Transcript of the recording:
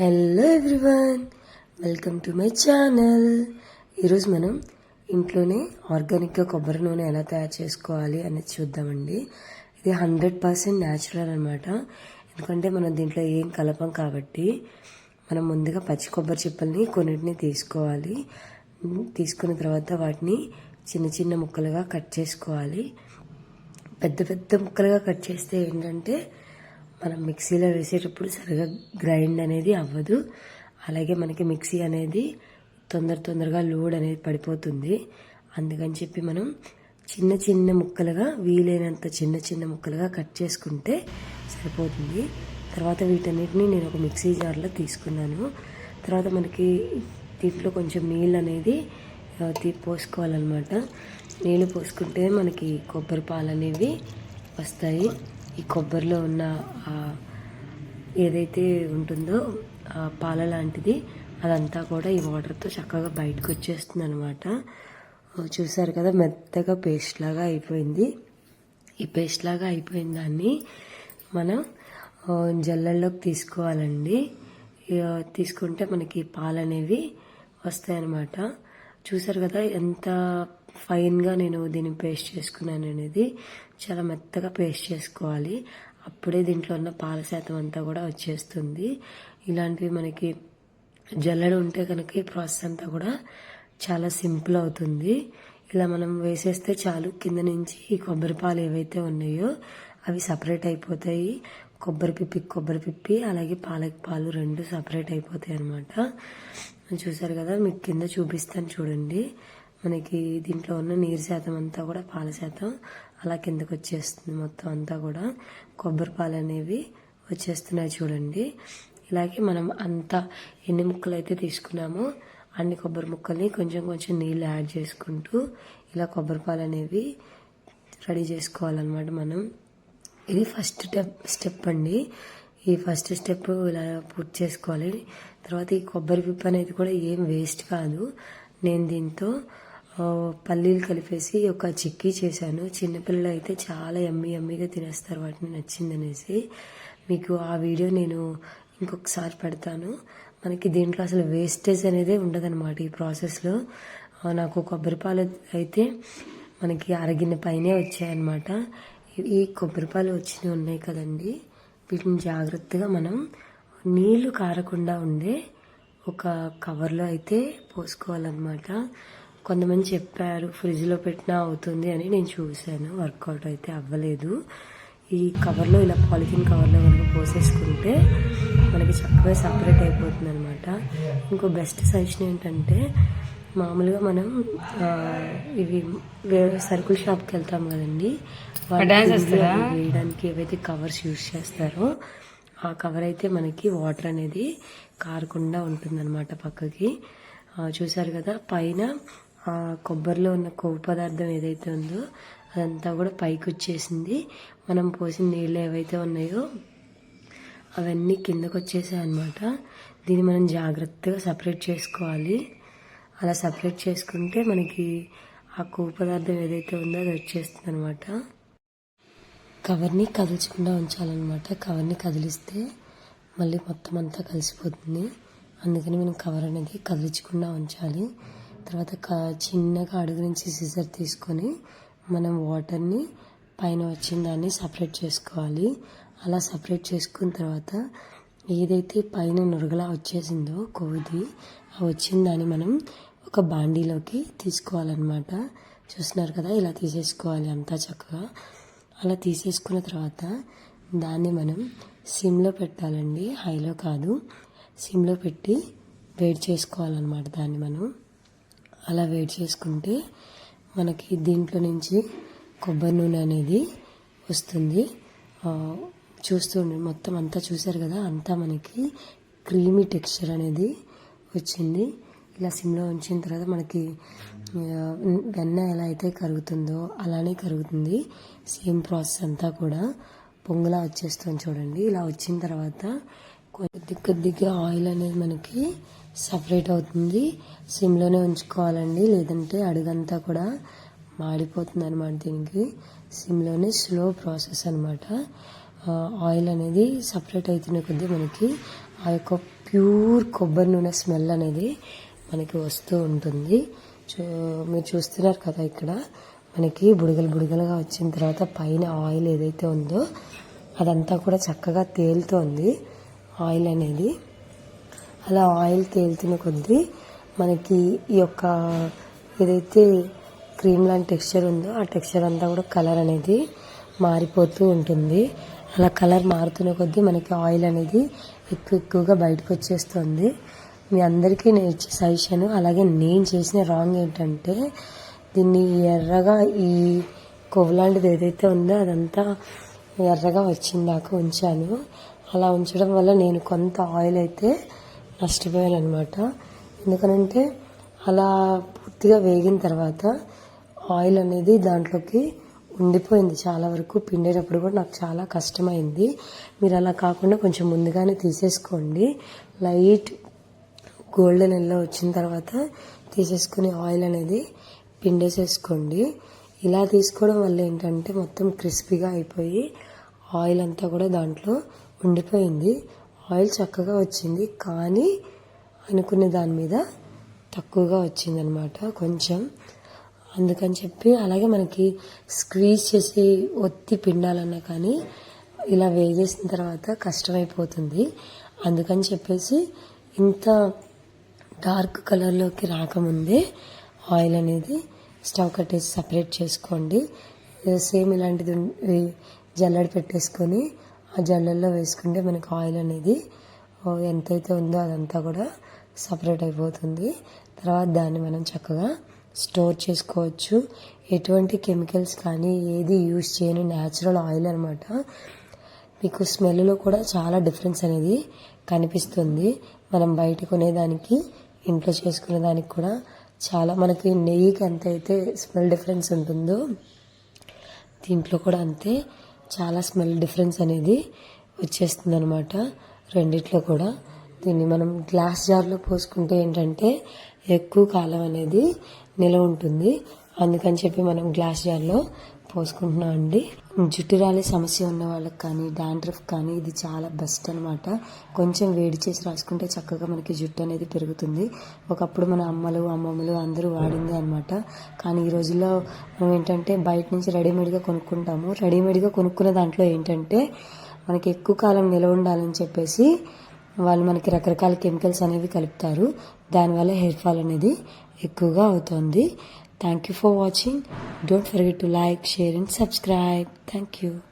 Hello everyone welcome to my channel ఈరోజు మనం ఇంట్లోనే ఆర్గానిక్గా కొబ్బరి నూనె ఎలా తయారు చేసుకోవాలి అనేది చూద్దామండి. ఇది హండ్రెడ్ పర్సెంట్ న్యాచురల్ అనమాట ఎందుకంటే మనం దీంట్లో ఏం కలపం కాబట్టి మనం ముందుగా పచ్చి కొబ్బరి చిప్పల్ని కొన్నిటిని తీసుకోవాలి. తీసుకున్న తర్వాత వాటిని చిన్న చిన్న ముక్కలుగా కట్ చేసుకోవాలి. పెద్ద పెద్ద ముక్కలుగా కట్ చేస్తే ఏంటంటే మనం మిక్సీలో వేసేటప్పుడు సరిగా గ్రైండ్ అనేది అవ్వదు. అలాగే మనకి మిక్సీ అనేది తొందర తొందరగా లోడ్ అనేది పడిపోతుంది. అందుకని చెప్పి మనం చిన్న చిన్న ముక్కలుగా వీలైనంత చిన్న చిన్న ముక్కలుగా కట్ చేసుకుంటే సరిపోతుంది. తర్వాత వీటన్నిటిని నేను ఒక మిక్సీ జార్లో తీసుకున్నాను. తర్వాత మనకి దీంట్లో కొంచెం నీళ్ళు అనేది పోసుకోవాలన్నమాట. నీళ్ళు పోసుకుంటే మనకి కొబ్బరి పాలు అనేవి వస్తాయి. ఈ కొబ్బరిలో ఉన్న ఏదైతే ఉంటుందో ఆ పాల లాంటిది అదంతా కూడా ఈ వాటర్తో చక్కగా బయటకు వచ్చేస్తుంది అనమాట చూసారు కదా మెత్తగా పేస్ట్ లాగా అయిపోయింది. ఈ పేస్ట్ లాగా అయిపోయిన దాన్ని మనం జల్లల్లోకి తీసుకోవాలండి. తీసుకుంటే మనకి పాలు అనేవి వస్తాయన్నమాట. చూసారు కదా ఎంత ఫైన్గా నేను దీన్ని పేస్ట్ చేసుకున్నాను అనేది చాలా మెత్తగా పేస్ట్ చేసుకోవాలి. అప్పుడే దీంట్లో ఉన్న పాల శాతం అంతా కూడా వచ్చేస్తుంది. ఇలాంటివి మనకి జల్లెడ ఉంటే కనుక ఈ ప్రాసెస్ అంతా కూడా చాలా సింపుల్ అవుతుంది. ఇలా మనం వేసేస్తే చాలు. కింద నుంచి ఈ కొబ్బరి పాలు ఏవైతే ఉన్నాయో అవి సపరేట్ అయిపోతాయి. కొబ్బరి పిప్పి కొబ్బరి పిప్పి అలాగే పాలకి పాలు రెండు సపరేట్ అయిపోతాయి అనమాట చూసారు కదా? మీకు కింద చూపిస్తాను చూడండి. మనకి దీంట్లో ఉన్న నీరు శాతం అంతా కూడా పాల శాతం అలా కిందకు వచ్చేస్తుంది మొత్తం అంతా కూడా. కొబ్బరి పాలు అనేవి వచ్చేస్తున్నాయి చూడండి. ఇలాగే మనం అంతా ఎన్ని ముక్కలు అయితే తీసుకున్నామో అన్ని కొబ్బరి ముక్కల్ని కొంచెం కొంచెం నీళ్ళు యాడ్ చేసుకుంటూ ఇలా కొబ్బరి పాలు అనేవి రెడీ చేసుకోవాలన్నమాట మనం. ఇది ఫస్ట్ స్టెప్ స్టెప్ అండి. ఈ ఫస్ట్ స్టెప్ ఇలా పూర్తి చేసుకోవాలి. తర్వాత ఈ కొబ్బరి పిప్ప అనేది కూడా ఏం వేస్ట్ కాదు. నేను దీంతో పల్లీలు కలిపేసి ఒక చిక్కీ చేశాను. చిన్నపిల్లలు అయితే చాలా ఎమ్మి ఎమ్మిగా తినేస్తారు వాటిని నచ్చిందనేసి. మీకు ఆ వీడియో నేను ఇంకొకసారి పెడతాను. మనకి దీంట్లో అసలు వేస్టేజ్ అనేది ఉండదన్నమాట ఈ ప్రాసెస్లో నాకు కొబ్బరి పాలు అయితే మనకి అరగిన పైనే వచ్చాయన్నమాట. ఈ- ఈ వచ్చినవి ఉన్నాయి కదండి. వీటిని జాగ్రత్తగా మనం నీళ్ళు కారకుండా ఉండే ఒక కవర్లో అయితే పోసుకోవాలన్నమాట. కొంతమంది చెప్పారు ఫ్రిడ్జ్లో పెట్టినా అవుతుంది అని నేను చూశాను. వర్కౌట్ అయితే అవ్వలేదు. ఈ కవర్లో ఇలా పాలిథిన్ కవర్లో కనుక పోసేసుకుంటే మనకి చక్కగా సపరేట్ అయిపోతుంది అనమాట ఇంకో బెస్ట్ సజెషన్ ఏంటంటే మామూలుగా మనం ఇవి వే- సరుకుల షాప్కి వెళ్తాం కదండి. వేయడానికి ఏవైతే కవర్స్ యూజ్ చేస్తారో ఆ కవర్ అయితే మనకి వాటర్ అనేది కారకుండా ఉంటుందన్నమాట పక్కకి. చూసారు కదా పైన కొబ్బరిలో ఉన్న కొవ్వు పదార్థం ఏదైతే ఉందో అదంతా కూడా పైకి వచ్చేసింది. మనం పోసిన నీళ్ళు ఏవైతే ఉన్నాయో అవన్నీ కిందకు వచ్చేసాయి అనమాట దీన్ని మనం జాగ్రత్తగా సపరేట్ చేసుకోవాలి. అలా సపరేట్ చేసుకుంటే మనకి ఆ కొవ్వు పదార్థం ఏదైతే ఉందో అది వచ్చేస్తుంది అనమాట కవర్ని కదల్చకుండా ఉంచాలన్నమాట. కవర్ని కదిలిస్తే మళ్ళీ మొత్తం అంతా కలిసిపోతుంది. అందుకని మనం కవర్ అనేది కదిలించకుండా ఉంచాలి. తర్వాత చిన్నగా అడుగు నుంచి సిజర్ తీసుకొని మనం వాటర్ని పైన వచ్చిన దాన్ని సపరేట్ చేసుకోవాలి. అలా సపరేట్ చేసుకున్న తర్వాత ఏదైతే పైన నురగలా వచ్చేసిందో కొవ్వుది ఆ వచ్చిన దాన్ని మనం ఒక బాండీలోకి తీసుకోవాలన్నమాట. చూస్తున్నారు కదా ఇలా తీసేసుకోవాలి అంతా చక్కగా. అలా తీసేసుకున్న తర్వాత దాన్ని మనం సిమ్లో పెట్టాలండి. హైలో కాదు. సిమ్లో పెట్టి వేడి చేసుకోవాలన్నమాట దాన్ని మనం. అలా వేడి చేసుకుంటే మనకి దీంట్లో నుంచి కొబ్బరి నూనె అనేది వస్తుంది. చూస్తుండే మొత్తం అంతా చూసారు కదా? అంతా మనకి క్రీమీ టెక్స్చర్ అనేది వచ్చింది. ఇలా సిమ్లో ఉంచిన తర్వాత మనకి వెన్న ఎలా అయితే కరుగుతుందో అలానే కరుగుతుంది. సేమ్ ప్రాసెస్ అంతా కూడా పొంగులా వచ్చేస్తుంది చూడండి. ఇలా వచ్చిన తర్వాత కొద్ది కొద్దిగా ఆయిల్ అనేది మనకి సపరేట్ అవుతుంది. సిమ్లోనే ఉంచుకోవాలండి. లేదంటే అడుగంతా కూడా మాడిపోతుంది అనమాట దీనికి సిమ్లోనే స్లో ప్రాసెస్ అనమాట ఆయిల్ అనేది సపరేట్ అవుతున్న కొద్దీ మనకి ఆ యొక్క ప్యూర్ కొబ్బరి నూనె స్మెల్ అనేది మనకి వస్తూ ఉంటుంది. చూ మీరు చూస్తున్నారు కదా ఇక్కడ. మనకి బుడగలు బుడగలుగా వచ్చిన తర్వాత పైన ఆయిల్ ఏదైతే ఉందో అదంతా కూడా చక్కగా తేలుతోంది. ఆయిల్ అనేది అలా ఆయిల్ తేలుతున్న కొద్దీ మనకి ఈ యొక్క ఏదైతే క్రీమ్ లాంటి టెక్స్చర్ ఉందో ఆ టెక్స్చర్ అంతా కూడా కలర్ అనేది మారిపోతూ ఉంటుంది. అలా కలర్ మారుతున్న కొద్దీ మనకి ఆయిల్ అనేది ఎక్కువ ఎక్కువగా బయటకు వచ్చేస్తుంది. మీ అందరికీ నేను ఇచ్చే సజెషన్ అలాగే నేను చేసిన రాంగ్ ఏంటంటే దీన్ని ఎర్రగా ఈ కొవ్వు లాంటిది ఏదైతే ఉందో అదంతా ఎర్రగా వచ్చిందాక ఉంచాను. అలా ఉంచడం వల్ల నేను కొంత ఆయిల్ అయితే నష్టపోయాను అనమాట ఎందుకనంటే అలా పూర్తిగా వేగిన తర్వాత ఆయిల్ అనేది దాంట్లోకి ఉండిపోయింది చాలా వరకు పిండేటప్పుడు కూడా నాకు చాలా కష్టమైంది. మీరు అలా కాకుండా కొంచెం ముందుగానే తీసేసుకోండి. లైట్ గోల్డెన్ ఎల్లో వచ్చిన తర్వాత తీసేసుకుని ఆయిల్ అనేది పిండేసేసుకోండి. ఇలా తీసుకోవడం వల్ల ఏంటంటే మొత్తం క్రిస్పీగా అయిపోయి ఆయిల్ అంతా కూడా దాంట్లో ఉండిపోయింది. ఆయిల్ చక్కగా వచ్చింది. కానీ అనుకునే దాని మీద తక్కువగా వచ్చిందనమాట కొంచెం. అందుకని చెప్పి అలాగే మనకి స్క్వీజ్ చేసి ఒత్తి పిండాలన్నా కానీ ఇలా వేగేసిన తర్వాత కష్టమైపోతుంది. అందుకని చెప్పేసి ఇంత డార్క్ కలర్లోకి రాకముందే ఆయిల్ అనేది స్టవ్ కట్టేసి సపరేట్ చేసుకోండి. సేమ్ ఇలాంటిది జల్లడి పెట్టేసుకొని ఆ జల్లల్లో వేసుకుంటే మనకు ఆయిల్ అనేది ఎంతైతే ఉందో అదంతా కూడా సపరేట్ అయిపోతుంది. తర్వాత దాన్ని మనం చక్కగా స్టోర్ చేసుకోవచ్చు. ఎటువంటి కెమికల్స్ కానీ ఏది యూజ్ చేయని న్యాచురల్ ఆయిల్ అనమాట మీకు స్మెల్లో కూడా చాలా డిఫరెన్స్ అనేది కనిపిస్తుంది. మనం బయట కొనేదానికి ఇంట్లో చేసుకునే దానికి కూడా చాలా మనకి నెయ్యికి ఎంత అయితే స్మెల్ డిఫరెన్స్ ఉంటుందో దీంట్లో కూడా అంతే. చాలా స్మెల్ డిఫరెన్స్ అనేది వచ్చేస్తుంది అనమాట రెండిట్లో కూడా. దీన్ని మనం గ్లాస్ జార్లో పోసుకుంటే ఏంటంటే ఎక్కువ కాలం అనేది నిలవ ఉంటుంది. అందుకని చెప్పి మనం గ్లాస్ జార్లో పోసుకుంటున్నాం అండి. జుట్టు రాలే సమస్య ఉన్న వాళ్ళకి కానీ డాండ్రఫ్ కానీ ఇది చాలా బెస్ట్ అనమాట కొంచెం వేడి చేసి రాసుకుంటే చక్కగా మనకి జుట్టు అనేది పెరుగుతుంది. ఒకప్పుడు మన అమ్మలు అమ్మమ్మలు అందరూ వాడింది అనమాట కానీ ఈ రోజుల్లో మనం ఏంటంటే బయట నుంచి రెడీమేడ్గా కొనుక్కుంటాము. రెడీమేడ్గా కొనుక్కున్న దాంట్లో ఏంటంటే మనకి ఎక్కువ కాలం నిలవ ఉండాలని చెప్పేసి వాళ్ళు మనకి రకరకాల కెమికల్స్ అనేవి కలుపుతారు. దానివల్ల హెయిర్ ఫాల్ అనేది ఎక్కువగా అవుతుంది. Thank you for watching. Don't forget to like, share and subscribe. Thank you.